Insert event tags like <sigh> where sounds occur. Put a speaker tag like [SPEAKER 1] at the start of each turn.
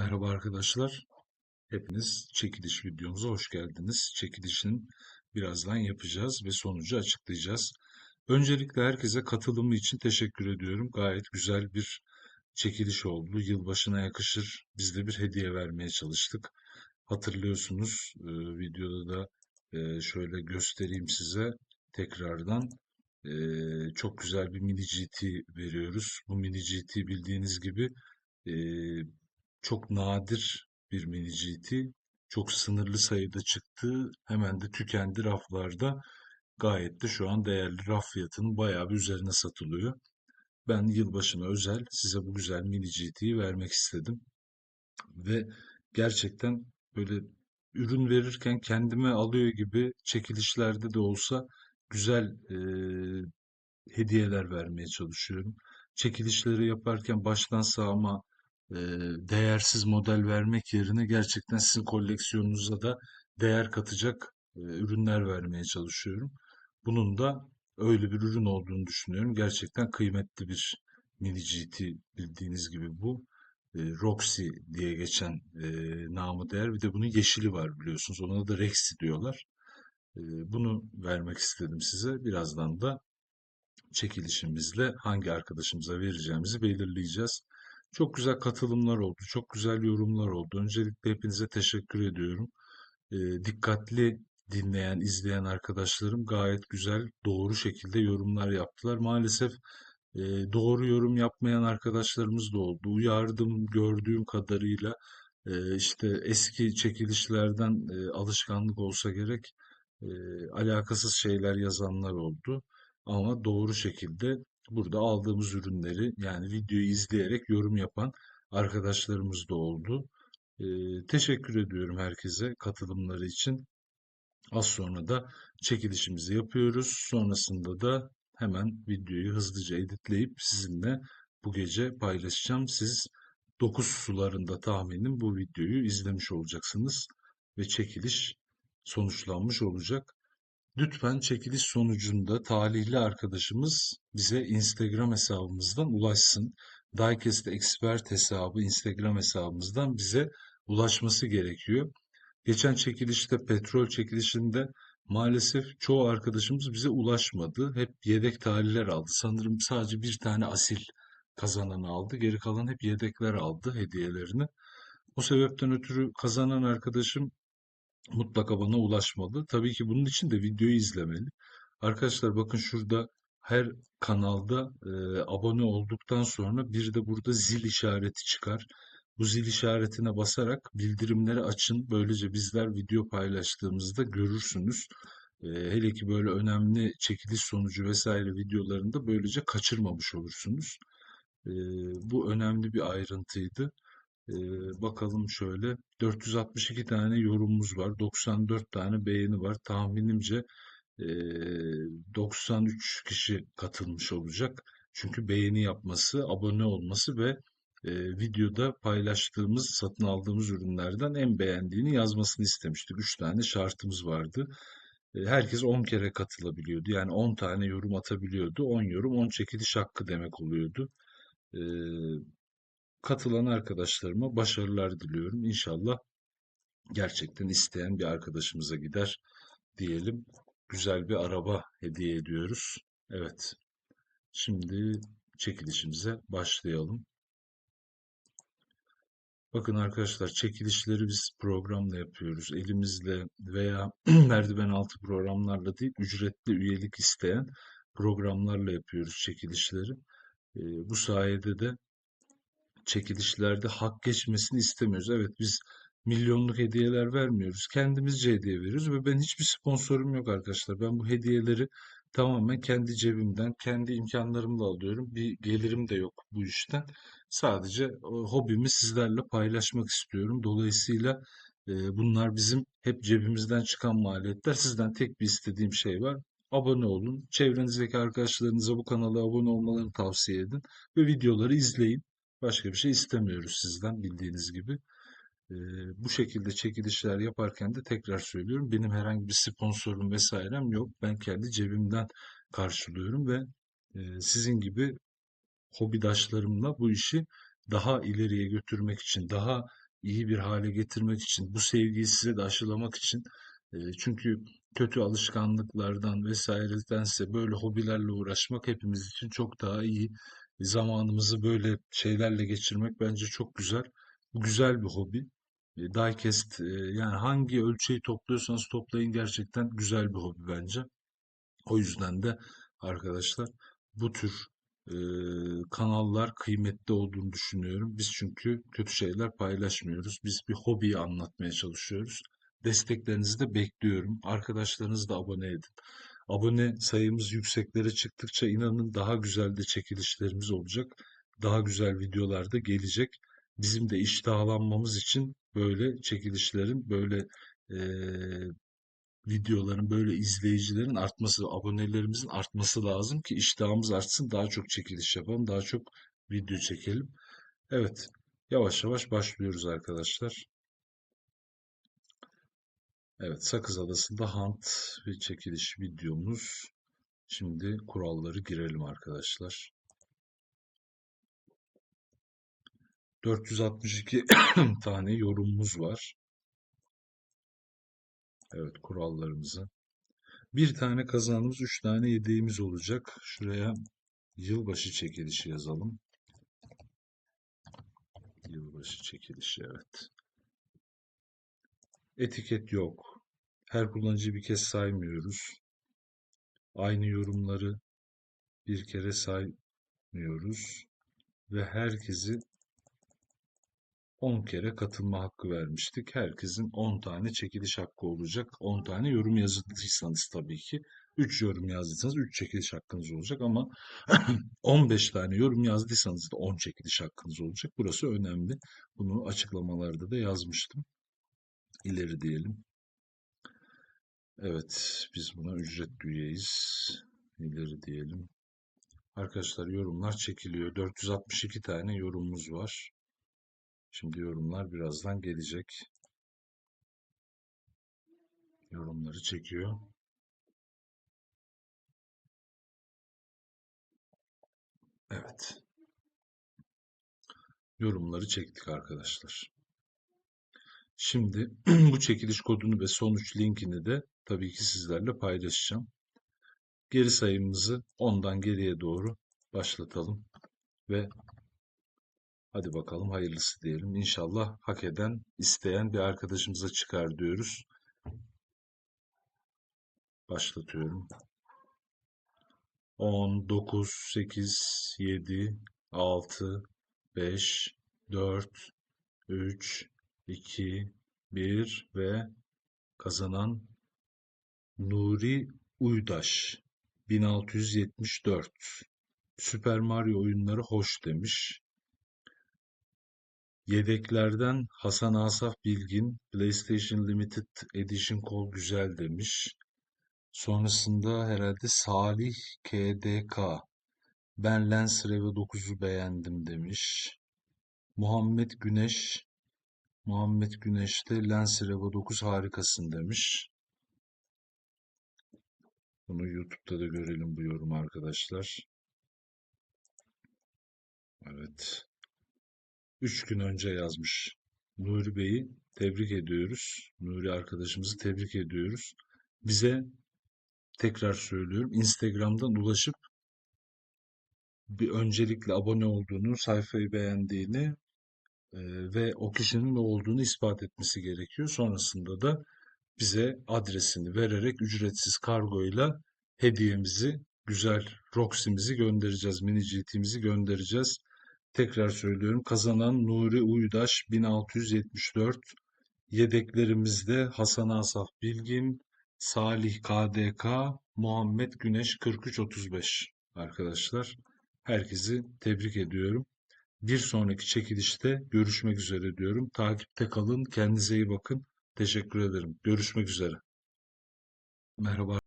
[SPEAKER 1] Merhaba arkadaşlar. Hepiniz çekiliş videomuza hoş geldiniz. Çekilişin birazdan yapacağız ve sonucu açıklayacağız. Öncelikle herkese katılımı için teşekkür ediyorum. Gayet güzel bir çekiliş oldu. Yılbaşına yakışır. Biz de bir hediye vermeye çalıştık. Hatırlıyorsunuz e, videoda da e, şöyle göstereyim size tekrardan. E, çok güzel bir mini GT veriyoruz. Bu mini GT bildiğiniz gibi çok nadir bir GT. Çok sınırlı sayıda çıktı. Hemen de tükendi raflarda. Gayet de şu an değerli raf fiyatının bayağı bir üzerine satılıyor. Ben yılbaşına özel size bu güzel mini GT'yi vermek istedim. Ve gerçekten böyle ürün verirken kendime alıyor gibi çekilişlerde de olsa güzel e, hediyeler vermeye çalışıyorum. Çekilişleri yaparken baştan sağma değersiz model vermek yerine gerçekten sizin koleksiyonunuza da değer katacak ürünler vermeye çalışıyorum. Bunun da öyle bir ürün olduğunu düşünüyorum. Gerçekten kıymetli bir mini GT bildiğiniz gibi bu. Roxy diye geçen namı değer. Bir de bunun yeşili var biliyorsunuz. Ona da Rexy diyorlar. Bunu vermek istedim size. Birazdan da çekilişimizle hangi arkadaşımıza vereceğimizi belirleyeceğiz. Çok güzel katılımlar oldu, çok güzel yorumlar oldu. Öncelikle hepinize teşekkür ediyorum. E, dikkatli dinleyen, izleyen arkadaşlarım gayet güzel, doğru şekilde yorumlar yaptılar. Maalesef e, doğru yorum yapmayan arkadaşlarımız da oldu. Uyardım gördüğüm kadarıyla e, işte eski çekilişlerden e, alışkanlık olsa gerek e, alakasız şeyler yazanlar oldu. Ama doğru şekilde burada aldığımız ürünleri yani videoyu izleyerek yorum yapan arkadaşlarımız da oldu. E, teşekkür ediyorum herkese katılımları için. Az sonra da çekilişimizi yapıyoruz. Sonrasında da hemen videoyu hızlıca editleyip sizinle bu gece paylaşacağım. Siz 9 sularında tahminim bu videoyu izlemiş olacaksınız ve çekiliş sonuçlanmış olacak. Lütfen çekiliş sonucunda talihli arkadaşımız bize Instagram hesabımızdan ulaşsın. Diecast Expert hesabı Instagram hesabımızdan bize ulaşması gerekiyor. Geçen çekilişte, petrol çekilişinde maalesef çoğu arkadaşımız bize ulaşmadı. Hep yedek talihler aldı. Sanırım sadece bir tane asil kazanan aldı. Geri kalan hep yedekler aldı hediyelerini. O sebepten ötürü kazanan arkadaşım mutlaka bana ulaşmalı. Tabii ki bunun için de videoyu izlemeli. Arkadaşlar bakın şurada her kanalda e, abone olduktan sonra bir de burada zil işareti çıkar. Bu zil işaretine basarak bildirimleri açın. Böylece bizler video paylaştığımızda görürsünüz. E, hele ki böyle önemli çekiliş sonucu vesaire videolarında böylece kaçırmamış olursunuz. E, bu önemli bir ayrıntıydı. Bakalım şöyle 462 tane yorumumuz var. 94 tane beğeni var. Tahminimce e, 93 kişi katılmış olacak. Çünkü beğeni yapması, abone olması ve videoda paylaştığımız, satın aldığımız ürünlerden en beğendiğini yazmasını istemiştik. 3 tane şartımız vardı. Herkes 10 kere katılabiliyordu. Yani 10 tane yorum atabiliyordu. 10 yorum 10 çekiliş hakkı demek oluyordu. Katılan arkadaşlarıma başarılar diliyorum. İnşallah gerçekten isteyen bir arkadaşımıza gider diyelim. Güzel bir araba hediye ediyoruz. Evet. Şimdi çekilişimize başlayalım. Bakın arkadaşlar çekilişleri biz programla yapıyoruz. Elimizle veya <clears throat> merdiven altı programlarla değil ücretli üyelik isteyen programlarla yapıyoruz çekilişleri. E, bu sayede de çekilişlerde hak geçmesini istemiyoruz. Evet biz milyonluk hediyeler vermiyoruz. Kendimizce hediye veriyoruz ve ben hiçbir sponsorum yok arkadaşlar. Ben bu hediyeleri tamamen kendi cebimden, kendi imkanlarımla alıyorum. Bir gelirim de yok bu işten. Sadece hobimi sizlerle paylaşmak istiyorum. Dolayısıyla e, bunlar bizim hep cebimizden çıkan maliyetler. Sizden tek bir istediğim şey var. Abone olun. Çevrenizdeki arkadaşlarınıza bu kanala abone olmalarını tavsiye edin ve videoları izleyin. Başka bir şey istemiyoruz sizden bildiğiniz gibi. Ee, bu şekilde çekilişler yaparken de tekrar söylüyorum. Benim herhangi bir sponsorum vesairem yok. Ben kendi cebimden karşılıyorum ve e, sizin gibi hobidaşlarımla bu işi daha ileriye götürmek için, daha iyi bir hale getirmek için, bu sevgiyi size de aşılamak için e, çünkü kötü alışkanlıklardan vesairedense böyle hobilerle uğraşmak hepimiz için çok daha iyi. Zamanımızı böyle şeylerle geçirmek bence çok güzel. Bu güzel bir hobi. E, Diecast e, yani hangi ölçeği topluyorsanız toplayın gerçekten güzel bir hobi bence. O yüzden de arkadaşlar bu tür e, kanallar kıymetli olduğunu düşünüyorum. Biz çünkü kötü şeyler paylaşmıyoruz. Biz bir hobiyi anlatmaya çalışıyoruz. Desteklerinizi de bekliyorum. Arkadaşlarınızı da abone edin. Abone sayımız yükseklere çıktıkça inanın daha güzel de çekilişlerimiz olacak. Daha güzel videolar da gelecek. Bizim de iştahlanmamız için böyle çekilişlerin, böyle eee, videoların, böyle izleyicilerin artması, abonelerimizin artması lazım ki iştahımız artsın, daha çok çekiliş yapalım, daha çok video çekelim. Evet, yavaş yavaş başlıyoruz arkadaşlar. Evet, Sakız Adası'nda hunt ve çekiliş videomuz. Şimdi kuralları girelim arkadaşlar. 462 <coughs> tane yorumumuz var. Evet, kurallarımızı. Bir tane kazanımız, üç tane yedeğimiz olacak. Şuraya yılbaşı çekilişi yazalım. Yılbaşı çekilişi, evet. Etiket yok. Her kullanıcı bir kez saymıyoruz. Aynı yorumları bir kere saymıyoruz. Ve herkesi 10 kere katılma hakkı vermiştik. Herkesin 10 tane çekiliş hakkı olacak. 10 tane yorum yazdıysanız tabii ki. 3 yorum yazdıysanız 3 çekiliş hakkınız olacak ama <clears throat> 15 tane yorum yazdıysanız da 10 çekiliş hakkınız olacak. Burası önemli. Bunu açıklamalarda da yazmıştım. İleri diyelim. Evet, biz buna ücret üyeyiz. İleri diyelim. Arkadaşlar yorumlar çekiliyor. 462 tane yorumumuz var. Şimdi yorumlar birazdan gelecek. Yorumları çekiyor. Evet. Yorumları çektik arkadaşlar. Şimdi <clears throat> bu çekiliş kodunu ve sonuç linkini de tabii ki sizlerle paylaşacağım. Geri sayımımızı 10'dan geriye doğru başlatalım ve hadi bakalım hayırlısı diyelim. İnşallah hak eden, isteyen bir arkadaşımıza çıkar diyoruz. Başlatıyorum. 10, 9, 8, 7, 6, 5, 4, 3, 2, 1 ve kazanan Nuri Uydaş 1674 Süper Mario oyunları hoş demiş. Yedeklerden Hasan Asaf Bilgin PlayStation Limited Edition kol güzel demiş. Sonrasında herhalde Salih KDK ben Lens Revo 9'u beğendim demiş. Muhammed Güneş Muhammed Güneş de Lens Revo 9 harikasın demiş. Bunu YouTube'da da görelim bu yorum arkadaşlar. Evet. Üç gün önce yazmış. Nuri Bey'i tebrik ediyoruz. Nuri arkadaşımızı tebrik ediyoruz. Bize tekrar söylüyorum Instagram'dan ulaşıp bir öncelikle abone olduğunu, sayfayı beğendiğini e, ve o kişinin ne olduğunu ispat etmesi gerekiyor. Sonrasında da bize adresini vererek ücretsiz kargoyla hediyemizi, güzel Roxy'mizi göndereceğiz, mini GT'mizi göndereceğiz. Tekrar söylüyorum. Kazanan Nuri Uydaş 1674. Yedeklerimizde Hasan Asaf Bilgin, Salih KDK, Muhammed Güneş 4335 arkadaşlar. Herkesi tebrik ediyorum. Bir sonraki çekilişte görüşmek üzere diyorum. Takipte kalın. Kendinize iyi bakın. Teşekkür ederim. Görüşmek üzere. Merhaba